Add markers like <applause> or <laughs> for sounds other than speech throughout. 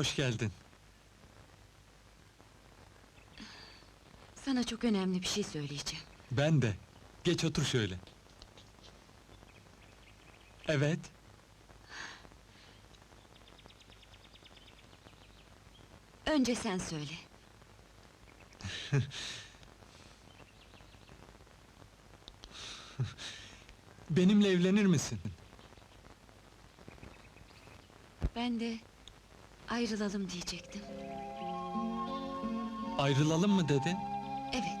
Hoş geldin. Sana çok önemli bir şey söyleyeceğim. Ben de. Geç otur şöyle. Evet. Önce sen söyle. <laughs> Benimle evlenir misin? Ben de ayrılalım diyecektim. Ayrılalım mı dedin? Evet,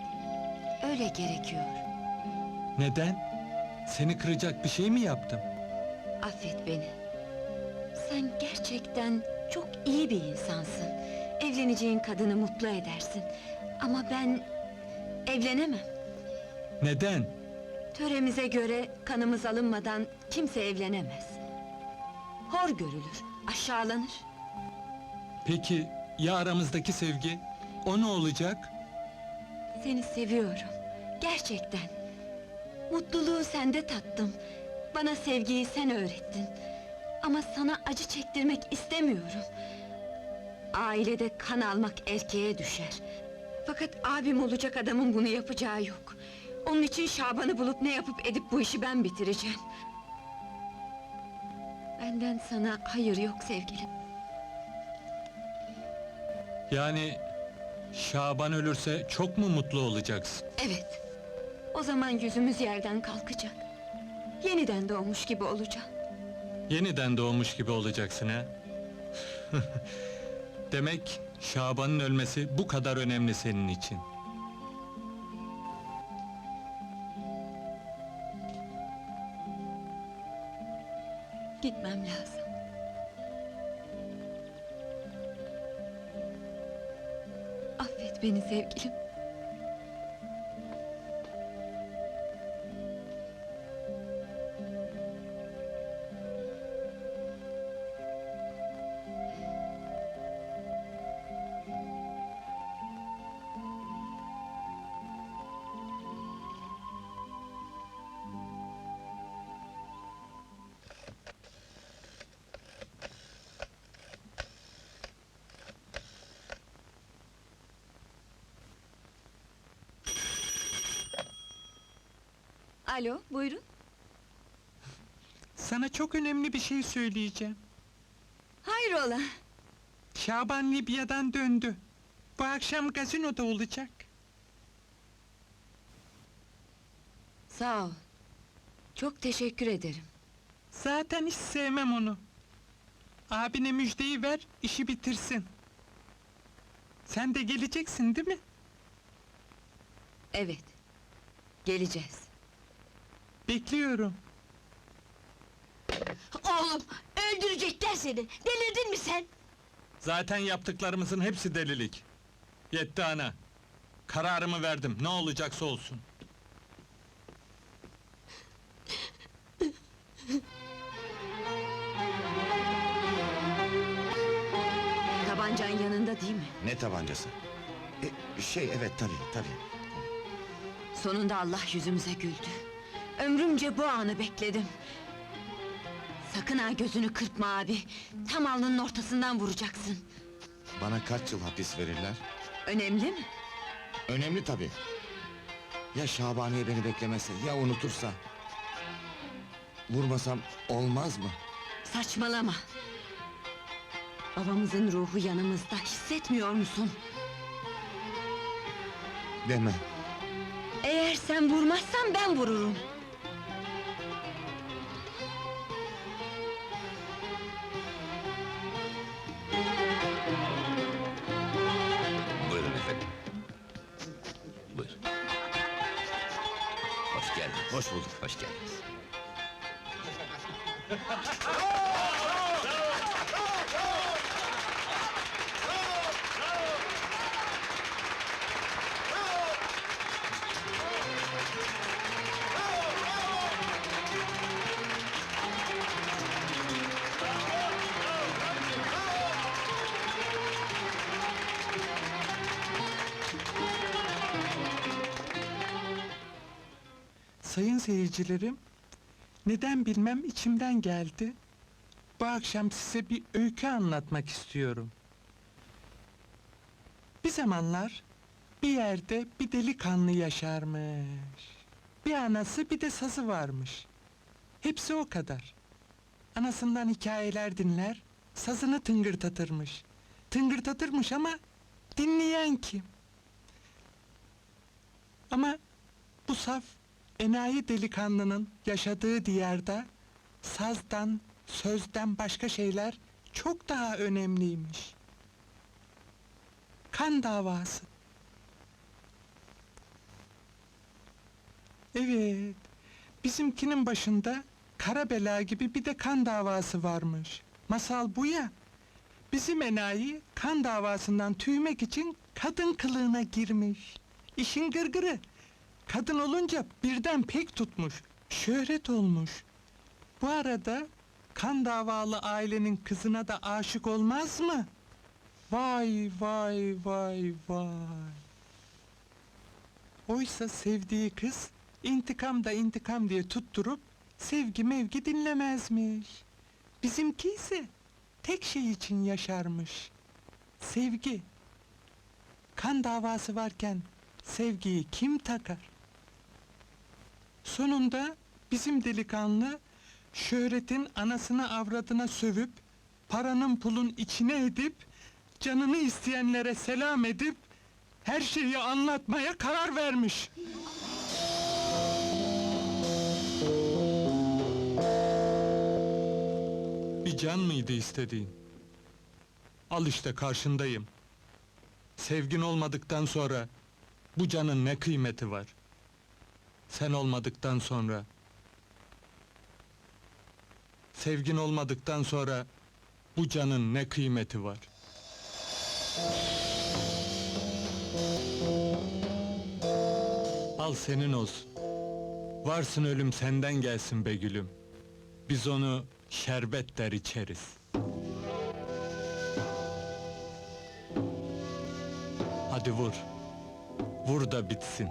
öyle gerekiyor. Neden? Seni kıracak bir şey mi yaptım? Affet beni. Sen gerçekten çok iyi bir insansın. Evleneceğin kadını mutlu edersin. Ama ben evlenemem. Neden? Töremize göre kanımız alınmadan kimse evlenemez. Hor görülür, aşağılanır. Peki ya aramızdaki sevgi? O ne olacak? Seni seviyorum. Gerçekten. Mutluluğu sende tattım. Bana sevgiyi sen öğrettin. Ama sana acı çektirmek istemiyorum. Ailede kan almak erkeğe düşer. Fakat abim olacak adamın bunu yapacağı yok. Onun için Şaban'ı bulup ne yapıp edip bu işi ben bitireceğim. Benden sana hayır yok sevgilim. Yani Şaban ölürse çok mu mutlu olacaksın? Evet. O zaman yüzümüz yerden kalkacak. Yeniden doğmuş gibi olacağım. Yeniden doğmuş gibi olacaksın ha? <laughs> Demek Şaban'ın ölmesi bu kadar önemli senin için. Affet beni sevgilim. Alo, buyurun. Sana çok önemli bir şey söyleyeceğim. Hayrola? Şaban Libya'dan döndü. Bu akşam gazinoda olacak. Sağ ol. Çok teşekkür ederim. Zaten hiç sevmem onu. Abine müjdeyi ver, işi bitirsin. Sen de geleceksin değil mi? Evet. Geleceğiz. Bekliyorum. Oğlum, öldürecekler seni! Delirdin mi sen? Zaten yaptıklarımızın hepsi delilik. Yetti ana. Kararımı verdim. Ne olacaksa olsun. Tabancan yanında değil mi? Ne tabancası? E, şey evet tabii tabii. Sonunda Allah yüzümüze güldü. Ömrümce bu anı bekledim. Sakın ha gözünü kırpma abi. Tam alnının ortasından vuracaksın. Bana kaç yıl hapis verirler? Önemli mi? Önemli tabii. Ya Şabaniye beni beklemese, ya unutursa? Vurmasam olmaz mı? Saçmalama. Babamızın ruhu yanımızda, hissetmiyor musun? Deme. Eğer sen vurmazsan ben vururum. Hoş bulduk. Hoş geldiniz. <laughs> Sayın seyircilerim, neden bilmem içimden geldi. Bu akşam size bir öykü anlatmak istiyorum. Bir zamanlar bir yerde bir delikanlı yaşarmış. Bir anası bir de sazı varmış. Hepsi o kadar. Anasından hikayeler dinler, sazını tıngırdatırmış. Tıngırdatırmış ama dinleyen kim? Ama bu saf enayi delikanlının yaşadığı diyarda sazdan, sözden başka şeyler çok daha önemliymiş. Kan davası. Evet, bizimkinin başında kara bela gibi bir de kan davası varmış. Masal bu ya. Bizim enayi kan davasından tüymek için kadın kılığına girmiş. İşin gırgırı. Kadın olunca birden pek tutmuş. Şöhret olmuş. Bu arada kan davalı ailenin kızına da aşık olmaz mı? Vay vay vay vay. Oysa sevdiği kız intikam da intikam diye tutturup sevgi mevgi dinlemezmiş. Bizimki ise tek şey için yaşarmış. Sevgi. Kan davası varken sevgiyi kim takar? Sonunda bizim delikanlı şöhretin anasına avradına sövüp paranın pulun içine edip canını isteyenlere selam edip her şeyi anlatmaya karar vermiş. Bir can mıydı istediğin? Al işte karşındayım. Sevgin olmadıktan sonra bu canın ne kıymeti var? Sen olmadıktan sonra Sevgin olmadıktan sonra bu canın ne kıymeti var? Al senin olsun. Varsın ölüm senden gelsin be gülüm. Biz onu şerbet der içeriz. Hadi vur. Vur da bitsin.